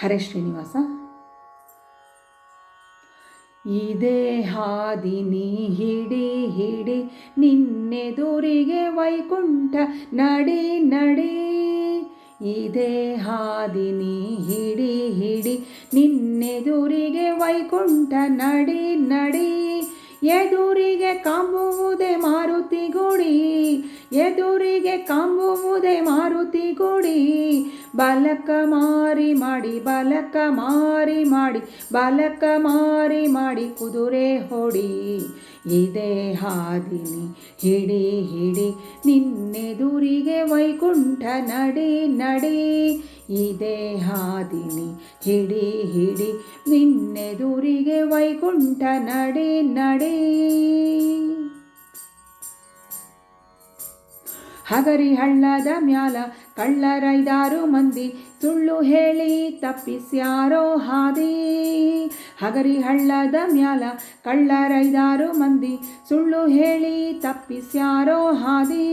ಹರೇ ಶ್ರೀನಿವಾಸ. ಇದೇ ಹಾದಿನಿ ಹಿಡಿ ಹಿಡಿ ನಿನ್ನೆದುರಿಗೆ ವೈಕುಂಠ ನಡಿ ನಡಿ. ಇದೇ ಹಾದಿನಿ ಹಿಡಿ ಹಿಡಿ ನಿನ್ನೆದುರಿಗೆ ವೈಕುಂಠ ನಡಿ ನಡಿ. ಎದುರಿಗೆ ಕಾಂಬುವುದೇ ಮಾರುತಿ ಗುಡಿ, ಎದುರಿಗೆ ಕಾಂಬುವುದೇ ಮಾರುತಿ ಗುಡಿ. ಬಲಕ ಮಾರಿ ಮಾಡಿ, ಬಾಲಕ ಮಾರಿ ಮಾಡಿ, ಬಾಲಕ ಮಾರಿ ಮಾಡಿ ಕುದುರೆ ಹೊಡಿ. ಇದೇ ಹಾದಿನಿ, ಹಿಡಿ ಹಿಡಿ, ನಿನ್ನೆದುರಿಗೆ ವೈಕುಂಠ ನಡಿ ನಡಿ. ಇದೇ ಹಾದಿನಿ, ಹಿಡಿ ಹಿಡಿ, ನಿನ್ನೆದುರಿಗೆ ವೈಕುಂಠ ನಡಿ ನಡಿ. ಹಗರಿ ಹಳ್ಳದ ಮ್ಯಾಲ ಕಳ್ಳರೈದಾರು ಮಂದಿ ಸುಳ್ಳು ಹೇಳಿ ತಪ್ಪಿಸ್ಯಾರೋ ಹಾದಿ. ಹಗರಿ ಹಳ್ಳದ ಮ್ಯಾಲ ಕಳ್ಳರೈದಾರು ಮಂದಿ ಸುಳ್ಳು ಹೇಳಿ ತಪ್ಪಿಸ್ಯಾರೋ ಹಾದಿ.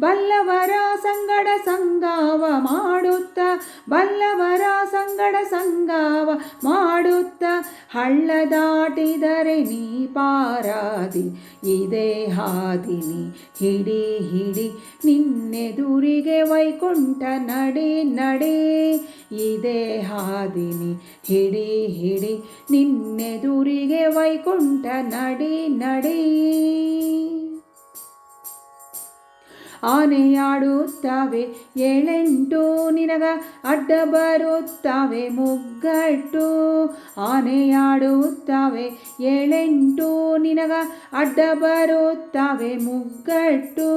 ಬಲ್ಲವರ ಸಂಗಡ ಸಂಗಾವ ಮಾಡುತ್ತ, ಬಲ್ಲವರ ಸಂಗಡ ಸಂಗಾವ ಮಾಡುತ್ತ, ಹಳ್ಳ ದಾಟಿದರೆ ನೀ ಪಾರಾದಿ, ಇದೇ ಹಾದಿನಿ, ಹಿಡಿ ಹಿಡಿ ನಿನ್ನೆದುರಿಗೆ ವೈಕುಂಠ ನಡಿ ನಡೆ. ಇದೇ ಹಾದಿನಿ ಹಿಡಿ ಹಿಡಿ. ನಿನ್ನೆದುರಿಗೆ ವೈಕುಂಠ ನಡಿ ನಡಿ. ಆನೆಯಾಡುತ್ತವೆ, ಏಳೆಂಟು ನಿನಗ ಅಡ್ಡ ಬರುತ್ತವೆ, ಮುಗ್ಗಟ್ಟು. ಆನೆಯಾಡುತ್ತವೆ, ಏಳೆಂಟು ನಿನಗ ಅಡ್ಡ ಬರುತ್ತವೆ, ಮುಗ್ಗಟ್ಟು.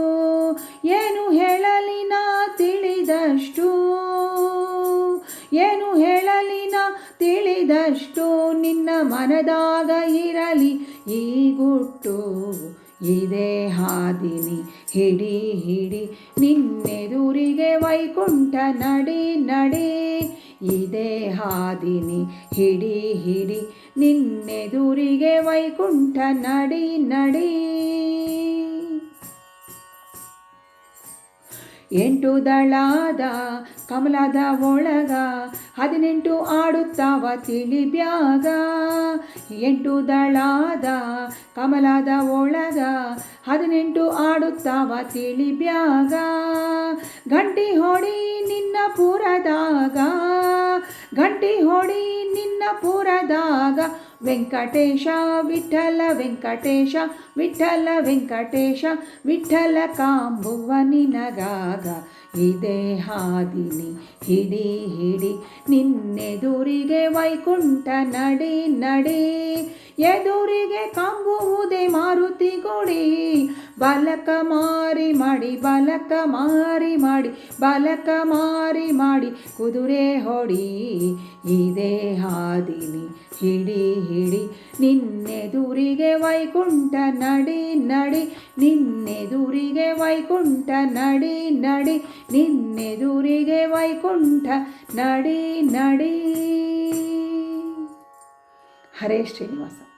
ಏನು ಹೇಳಲಿನ ತಿಳಿದಷ್ಟು? ಏನು ಹೇಳಲಿನ ತಿಳಿದಷ್ಟು? ನಿನ್ನ ಮನದಾಗ ಇರಲಿ ಈ ಗುಟ್ಟು. ಇದೇ ಹಾದಿನಿ ಹಿಡಿ ಹಿಡಿ ನಿನ್ನೆದುರಿಗೆ ವೈಕುಂಠ ನಡಿ ನಡಿ. ಇದೇ ಹಾದಿನಿ ಹಿಡಿ ಹಿಡಿ ನಿನ್ನೆದುರಿಗೆ ವೈಕುಂಠ ನಡಿ ನಡಿ. ಎಂಟು ದಳಾದ ಕಮಲದ ಒಳಗ, ಹದಿನೆಂಟು ಆಡುತ್ತಾವ ತಿಳಿ ಬ್ಯಾಗ. ಎಂಟು ದಳಾದ ಕಮಲದ ಒಳಗ, ಹದಿನೆಂಟು ಆಡುತ್ತಾವ ತಿಳಿ ಬ್ಯಾಗ. ಗಂಟಿ ಹೊಡಿ ನಿನ್ನ ಪೂರದಾಗ, ಗಂಟಿ ಹೊಡಿ ನಿನ್ನ ಪುರದಾಗ ವೆಂಕಟೇಶ, ವಿಠಲ ವೆಂಕಟೇಶ ವಿಠಲ ವೆಂಕಟೇಶ, ವಿಠಲ ಕಾಂಬುವ ನಿನಗಾಗ. ಇದೇ ಹಾದಿನಿ ಹಿಡಿ ಹಿಡಿ ನಿನ್ನೆದುರಿಗೆ ವೈಕುಂಠ ನಡಿ ನಡಿ. ಎದುರಿಗೆ ಕಾಂಬುವುದೇ ಮಾರುತಿ ಗುಡಿ ಬಲಕ ಮಾರಿ ಮಾಡಿ, ಬಲಕ ಮಾರಿ ಮಾಡಿ, ಬಲಕ ಮಾರಿ ಮಾಡಿ ಕುದುರೆ ಹೊಡಿ. ಇದೇ ಹಾದಿನಿ ಹಿಡಿ ಹಿಡಿ ನಿನ್ನೆದುರಿಗೆ ವೈಕುಂಠ ನಡಿ ನಡಿ, ನಿನ್ನೆದುರಿಗೆ ವೈಕುಂಠ ನಡಿ ನಡಿ, ನಿನ್ನೆದುರಿಗೆ ವೈಕುಂಠ ನಡಿ ನಡಿ. ಹರೇ ಶ್ರೀನಿವಾಸ.